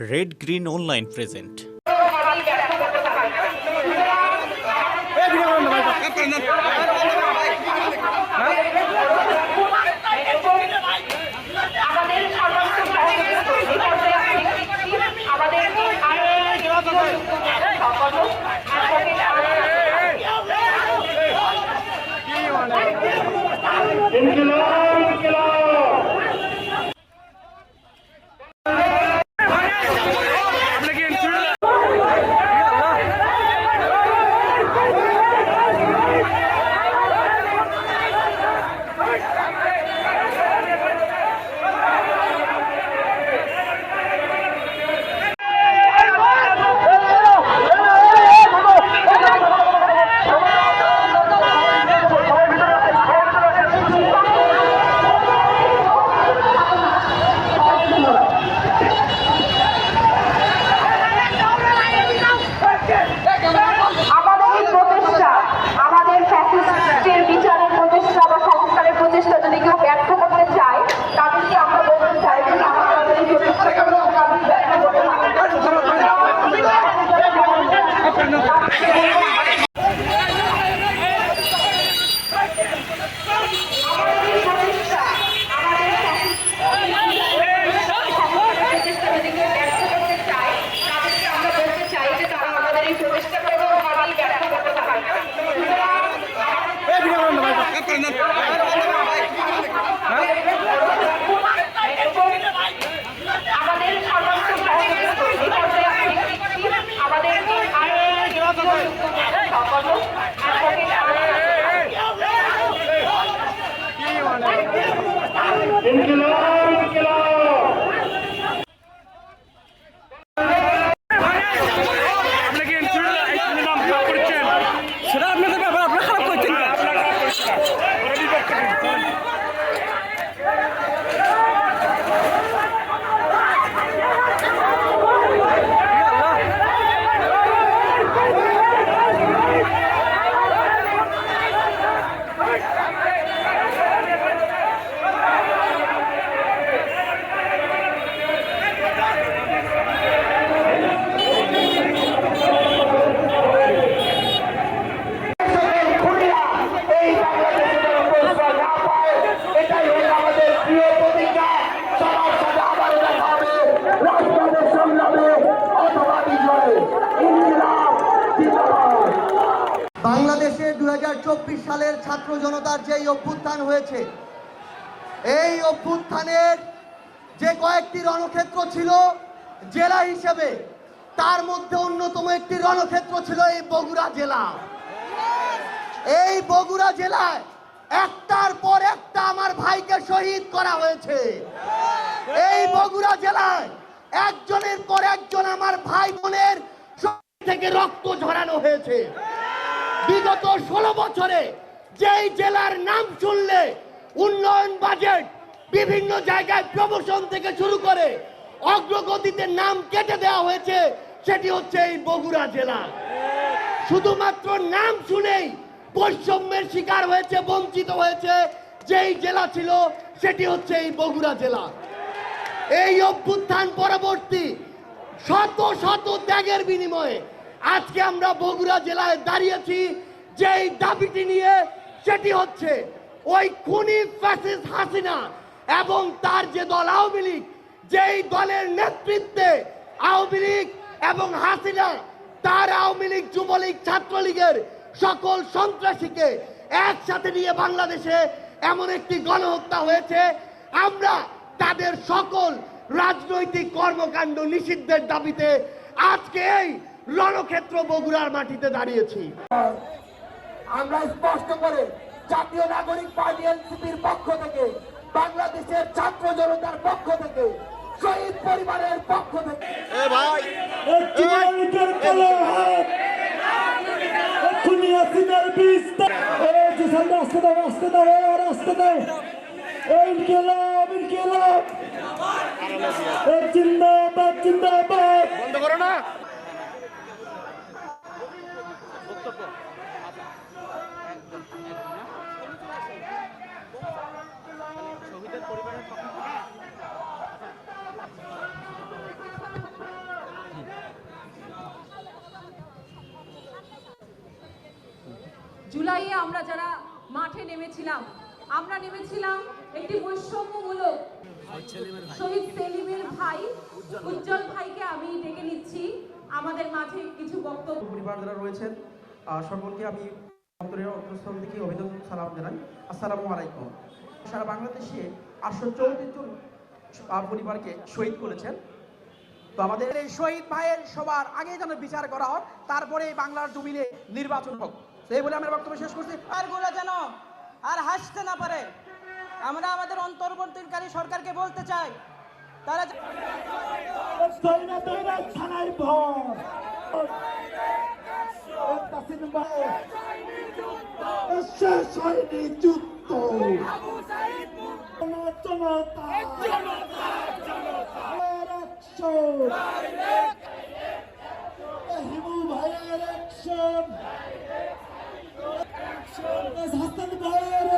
Red green online present আমাদের বাংলাদেশে দুই সালের ছাত্র জনতার যেই অভ্যুত্থান হয়েছে, এই অভ্যুত্থানের যে কয়েকটি রণক্ষেত্র ছিল জেলা হিসেবে, তার মধ্যে অন্যতম একটি রণক্ষেত্র ছিল এই বগুড়া জেলা। এই বগুড়া জেলায় একটার পর একটা আমার ভাইকে শহীদ করা হয়েছে। এই বগুড়া জেলায় একজনের পর একজন আমার ভাই বোনের থেকে রক্ত ঝরানো হয়েছে। বিগত ষোলো বছরে যেই জেলার নাম শুনলে উন্নয়ন বাজেট বিভিন্ন জায়গায় প্রমোশন থেকে শুরু করে অগ্রগতিতে নাম কেটে দেওয়া হয়েছে, সেটি হচ্ছে এই বগুড়া জেলা। শুধুমাত্র নাম শুনেই বৈষম্যের শিকার হয়েছে, বঞ্চিত হয়েছে যেই জেলা ছিল, সেটি হচ্ছে এই বগুড়া জেলা। এই অভ্যুত্থান পরবর্তী শত শত ত্যাগের বিনিময়ে আজকে আমরা বগুড়া জেলায় দাঁড়িয়েছি, যেই দাবিটি নিয়ে সেটি হচ্ছে ওই খুনি ফ্যাসিস্ট হাসিনা এবং তার যে দল আওয়ামী লীগ, যেই দলের নেতৃত্বে আওয়ামী লীগ এবং হাসিনা, তার আওয়ামী লীগ যুবলীগ, ছাত্রলীগের সকল সন্ত্রাসীকে একসাথে নিয়ে বাংলাদেশে এমন একটি গণহত্যা হয়েছে। আমরা তাদের সকল রাজনৈতিক কর্মকাণ্ড নিষিদ্ধের দাবিতে আজকে এই রণক্ষেত্র বগুড়ার মাটিতে দাঁড়িয়েছি। আমরা স্পষ্ট করে জাতীয় নাগরিক পার্টি এনসিপির পক্ষ থেকে বাংলাদেশের ছাত্র জনতার পক্ষ থেকে শহীদ পরিবারের পক্ষ থেকে। আসতে দাও আসতে দাও আর আসতে দাও। ইনকিলাব ইনকিলাব। জিন্দাবাদ জিন্দাবাদ। বন্ধ করো না। জুলাইয়ে আমরা যারা মাঠে নেমেছিলাম, আমরা নেমেছিলাম একটি বৈষম্যমূলক শহীদ সেলিমের ভাই। উজ্জ্বল ভাইকে আমি ডেকে নিচ্ছি। আমাদের মাঝে কিছু বক্তব্য। পরিবার যারা রয়েছেন সকলকে আমি অন্তরের অন্তঃস্থল থেকে অভিনন্দন, সালাম জানাই। আসসালামু আলাইকুম। সারা বাংলাদেশে আটশো চৌত্রিশ জন পরিবারকে শহীদ করেছেন। তো আমাদের এই শহীদ ভাইয়ের সবার আগে যেন বিচার করা হোক তারপরে বাংলার জমিনে নির্বাচন হোক। এই বলে আমরা বক্তব্য শেষ করছি। আরগুলো যেন আর হাসতে না পারে আমরা আমাদের অন্তর্বর্তীকারী সরকারকে বলতে চাই তারা শেষ হয়নি জনতা হাসান ভাইয়ের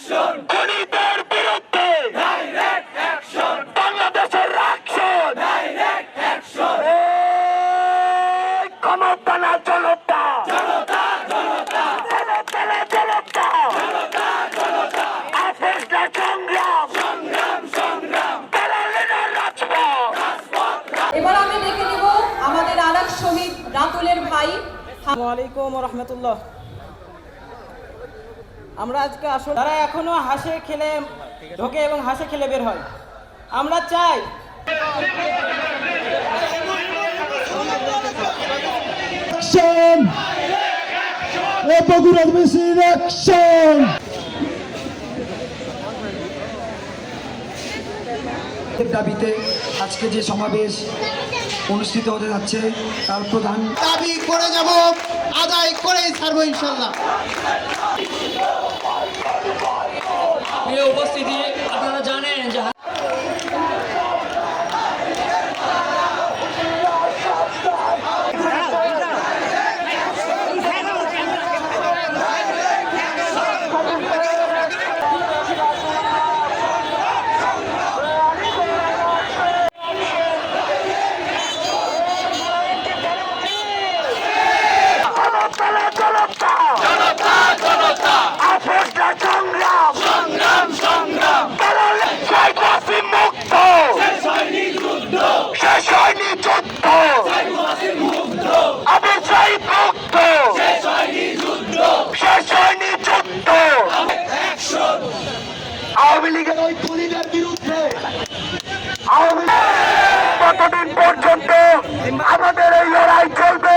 অ্যাকশন। খুনিদের বিরুদ্ধে। বাংলাদেশের অ্যাকশন এই ক্ষমতা না জনতা। জনতা জনতা। জনতা জনতা। আপেক্ষা সংগ্রাম। সংগ্রাম সংগ্রাম। দালালেরা রাজপথ। এবার আমি ডেকে নেব আমাদের আরেক শহীদ রাতুলের ভাই। আসসালামু আলাইকুম রহমতুল্লাহ। আমরা আজকে আসলে তারা এখনও হাসে খেলে ঢোকে এবং হাসে খেলে বের হয়। আমরা চাই অ্যাকশন এ বগুড়ার মেশিন অ্যাকশন দাবিতে আজকে যে সমাবেশ অনুষ্ঠিত হতে যাচ্ছে তার প্রধান দাবি করে যাব আদায় করেই ছাড়বো ইনশাল্লাহ। প্রিয় উপস্থিতি আপনারা জানেন যে জনতা জনতা জনতা আপেক্ষা সংগ্রাম সংগ্রাম সংগ্রাম দালালে শেখ হাসিন মুক্ত শেষ হয়নি যুদ্ধ শেষ হয়নি যুদ্ধ আবু সাইদ মুক্ত শেষ হয়নি যুদ্ধ শেষ হয়নি যুদ্ধ আওয়ামী লীগের ওই খুনিদের বিরুদ্ধে আওয়ামী কতদিন পর্যন্ত আমাদের এই লড়াই চলবে